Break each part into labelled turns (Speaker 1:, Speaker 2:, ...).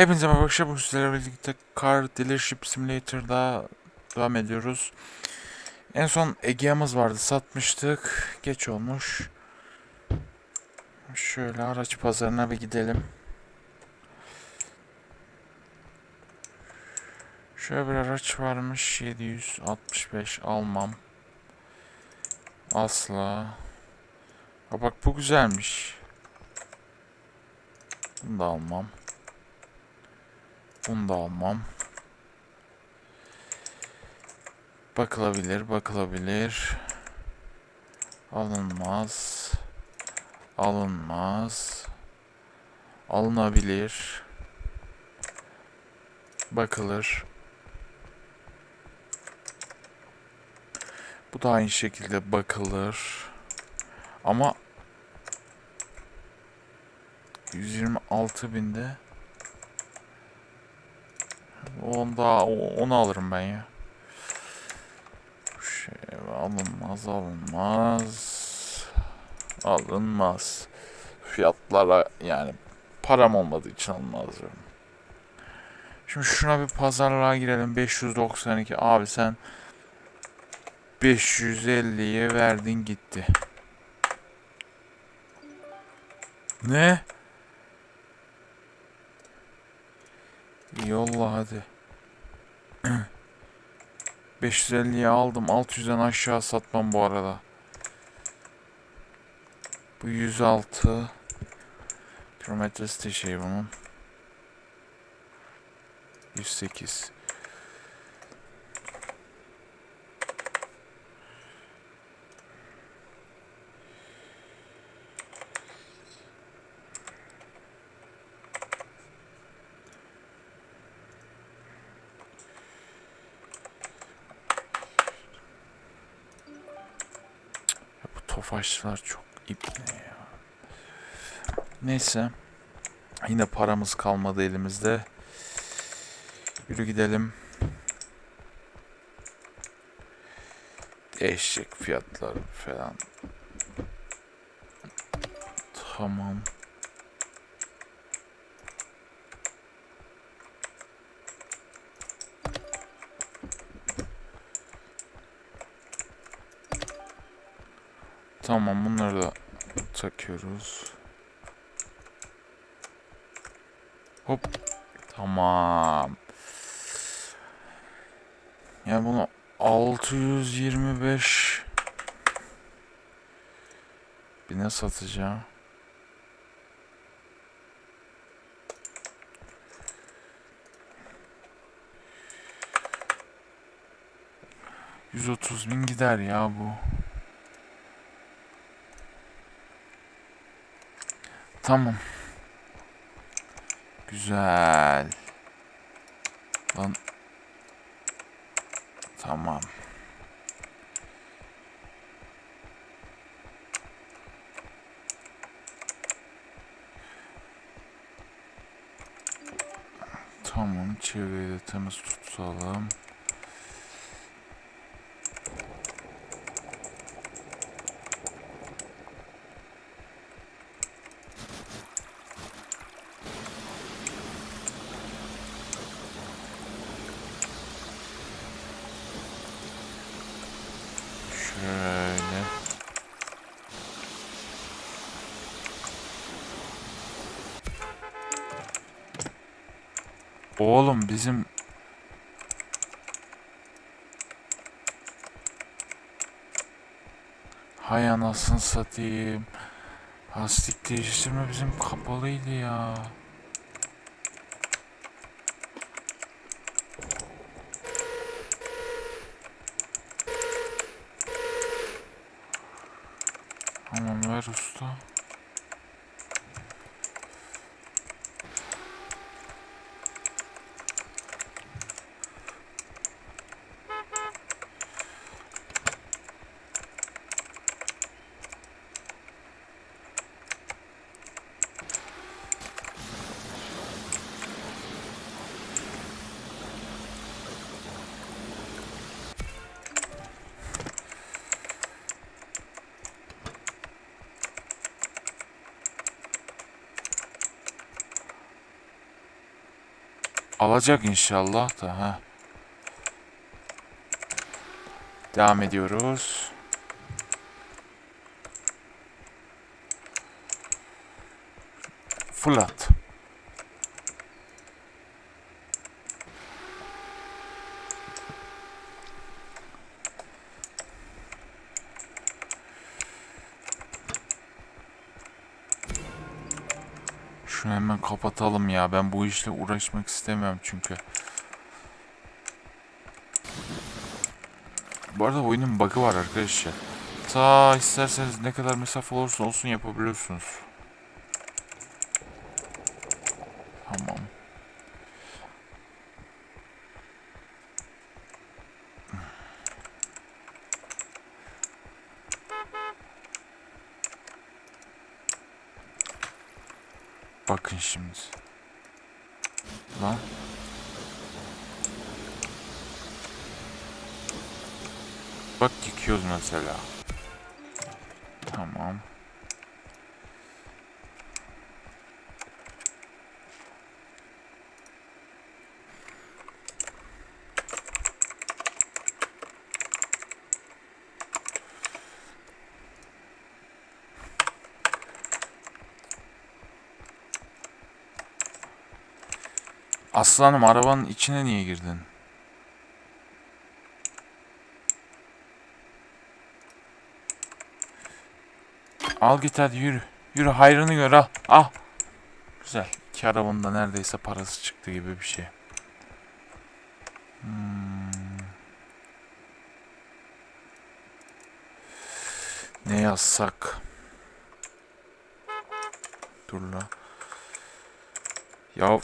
Speaker 1: Hepinize merhaba arkadaşlar. Bugün sizlerle birlikte Car Dealership Simulator'da devam ediyoruz. En son Egea'mız vardı. Satmıştık. Geç olmuş. Şöyle araç pazarına bir gidelim. Şöyle bir araç varmış. 765 almam. Asla. Ha bak bu güzelmiş. Bunu da almam. Bunu da almam. Bakılabilir, bakılabilir. Alınmaz. Alınmaz. Alınabilir. Bakılır. Bu da aynı şekilde bakılır. Ama 126 binde Onda onu alırım ben ya. Şey alınmaz alınmaz. Alınmaz. Fiyatlara yani param olmadığı için alınmaz diyorum. Şimdi şuna bir pazarlığa girelim. 592 abi sen 550'ye verdin gitti. Ne? Yolla hadi. 550'ye aldım. 600'den aşağı satmam bu arada. Bu 106. Kilometresi de şey bunun. 108. tofaşlar çok ipne ya. Neyse. Yine paramız kalmadı elimizde. Yürü gidelim. Eşek fiyatları falan. Tamam. Tamam bunları da takıyoruz. Hop. Tamam. Yani bunu 625 bine satacağım. Yüz otuz bin gider ya bu. Tamam. Güzel. Lan. Tamam. Tamam, çevreyi de temiz tutalım. Şöyle. Oğlum bizim Hay anasını satayım. Lastik değiştirme bizim kapalıydı ya. Tamam ver Alacak inşallah da ha. Devam ediyoruz. Fırlat. Şunu hemen kapatalım ya. Ben bu işle uğraşmak istemiyorum çünkü. Bu arada oyunun bug'ı var arkadaşlar. Ta isterseniz ne kadar mesafe olursa olsun yapabiliyorsunuz. Tamam. Bakın şimdi. Lan. Bak yıkıyoruz mesela. Tamam. Aslanım arabanın içine niye girdin? Al git hadi yürü. Yürü hayrını gör al. Al. Güzel. İki arabanın da neredeyse parası çıktı gibi bir şey. Hmm. Ne yazsak? Dur la. Ya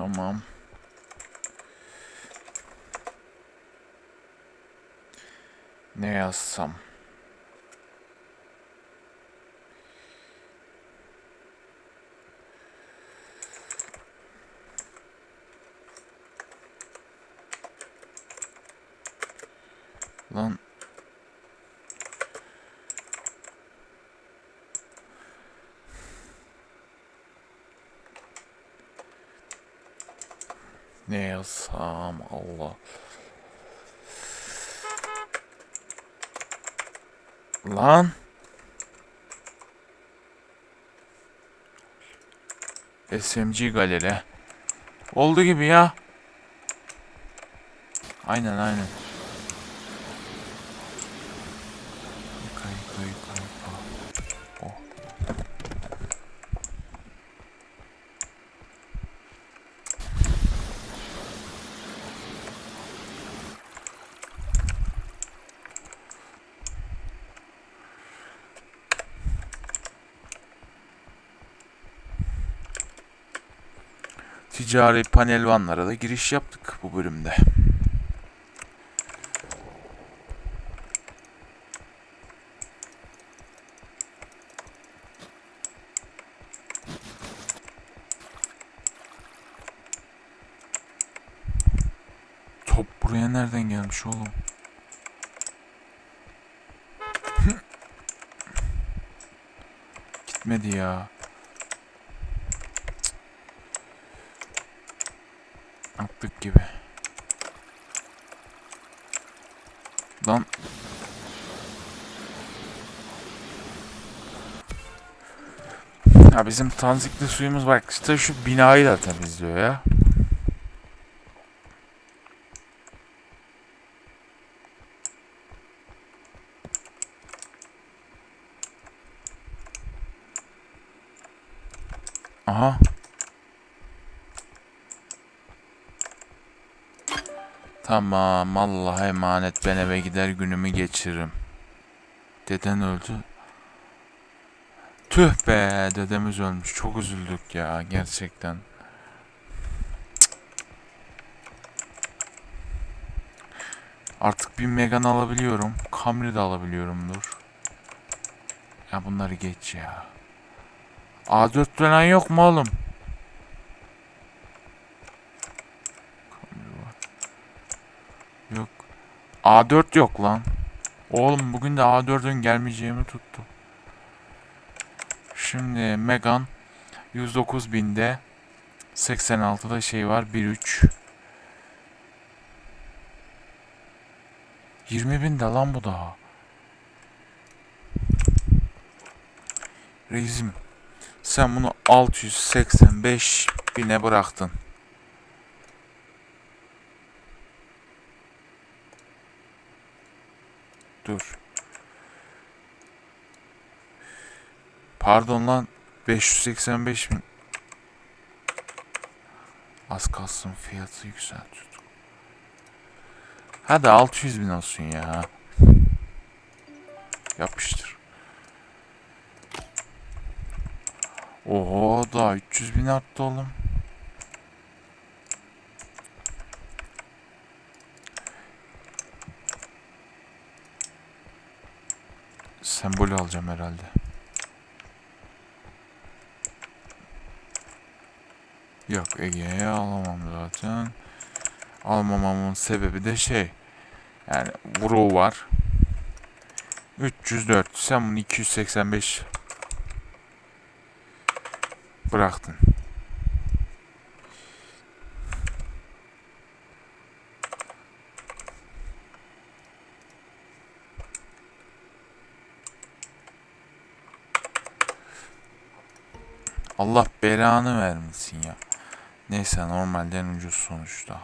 Speaker 1: Tamam. Ne yazsam? Yazsam Allah. Lan. SMG galeri. Oldu gibi ya. Aynen aynen. Ticari panel vanlara da giriş yaptık bu bölümde. Top buraya nereden gelmiş oğlum? Gitmedi ya. Attık gibi. Lan. Ya bizim tanzikli suyumuz bak işte şu binayı da temizliyor ya. Aha. Tamam Allah'a emanet ben eve gider günümü geçiririm. Deden öldü. Tüh be dedemiz ölmüş. Çok üzüldük ya gerçekten. Artık bir Megan alabiliyorum. Camry de alabiliyorumdur. Ya bunları geç ya. A4 falan yok mu oğlum? Camry var. Yok. A4 yok lan. Oğlum bugün de A4'ün gelmeyeceğimi tuttu. Şimdi Megan 109 binde 86'da şey var 1.3 20 binde lan bu daha. Reisim sen bunu 685 bine bıraktın. Dur. Pardon lan 585 bin. Az kalsın fiyatı yükseltiyorduk. Hadi 600 bin olsun ya. Yapıştır. Oho daha 300 bin arttı oğlum. Sembol alacağım herhalde. Yok Ege'ye alamam zaten. Almamamın sebebi de şey. Yani vuru var. 304. Sen bunu 285 bıraktın. Allah belanı vermesin ya. Neyse normalden ucuz sonuçta.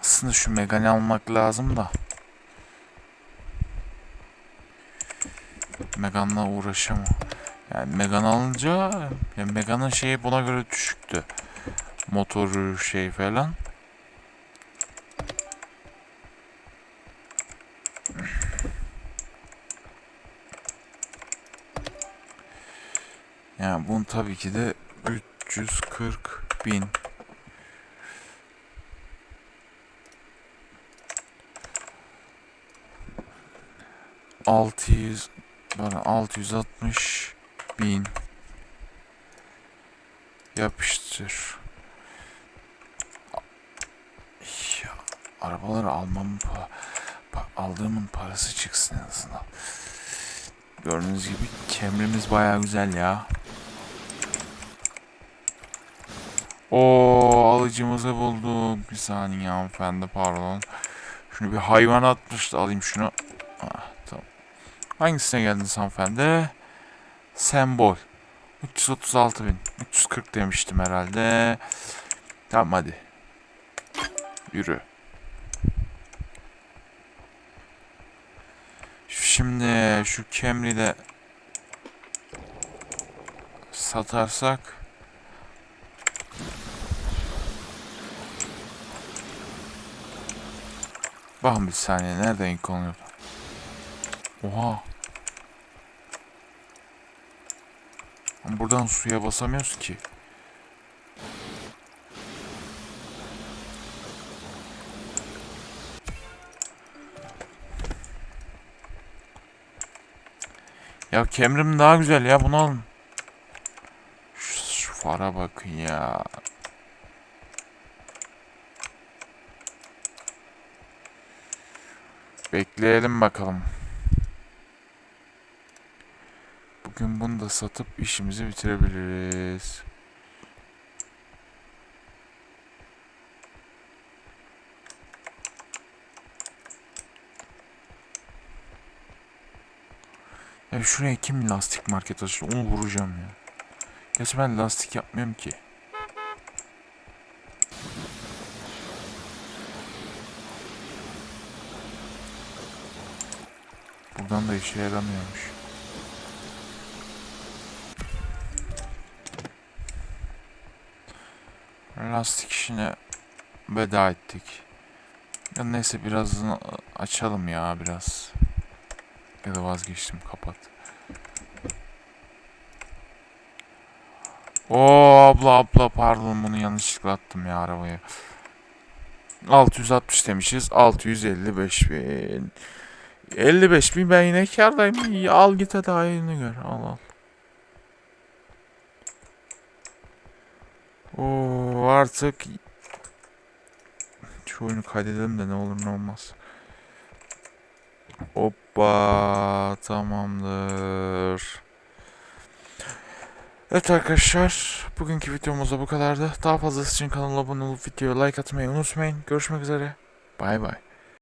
Speaker 1: Aslında şu Megane almak lazım da. Megane'la uğraşamam. Yani Megane alınca yani Megane'ın şeyi buna göre düşüktü. Motoru şey falan. Yani bunun tabii ki de 340 bin. Altı yüz bana 660 bin yapıştır. Ya, arabaları almam pa, pa- aldığımın parası çıksın en azından. Gördüğünüz gibi kemrimiz baya güzel ya. O alıcımızı bulduk. Bir saniye hanımefendi pardon. Şunu bir hayvan atmıştı. Alayım şunu. Ah, tamam. Hangisine geldiniz hanımefendi? Sembol. 336 bin. 340 demiştim herhalde. Tamam hadi. Yürü. Şimdi şu Camry'i de satarsak Bakın bir saniye nereden ilk oluyor? Oha. Buradan suya basamıyoruz ki. Ya kemrim daha güzel ya bunu alın. Şu, şu fara bakın ya. Bekleyelim bakalım. Bugün bunu da satıp işimizi bitirebiliriz. Ya şuraya kim lastik market açtı onu vuracağım ya. Gerçi ben lastik yapmıyorum ki. Buradan da işe yaramıyormuş. Lastik işine veda ettik. Ya neyse birazını açalım ya biraz. Ya da vazgeçtim kapat. Oo abla abla pardon bunu yanlışlıkla attım ya arabaya. 660 demişiz. 655 bin. 55 bin ben yine kârdayım. İyi, Al git hadi ayını gör. Al al. Oo artık şu oyunu kaydedelim de ne olur ne olmaz. Hoppa tamamdır. Evet arkadaşlar bugünkü videomuz da bu kadardı. Daha fazlası için kanala abone olup videoya like atmayı unutmayın. Görüşmek üzere. Bay bay.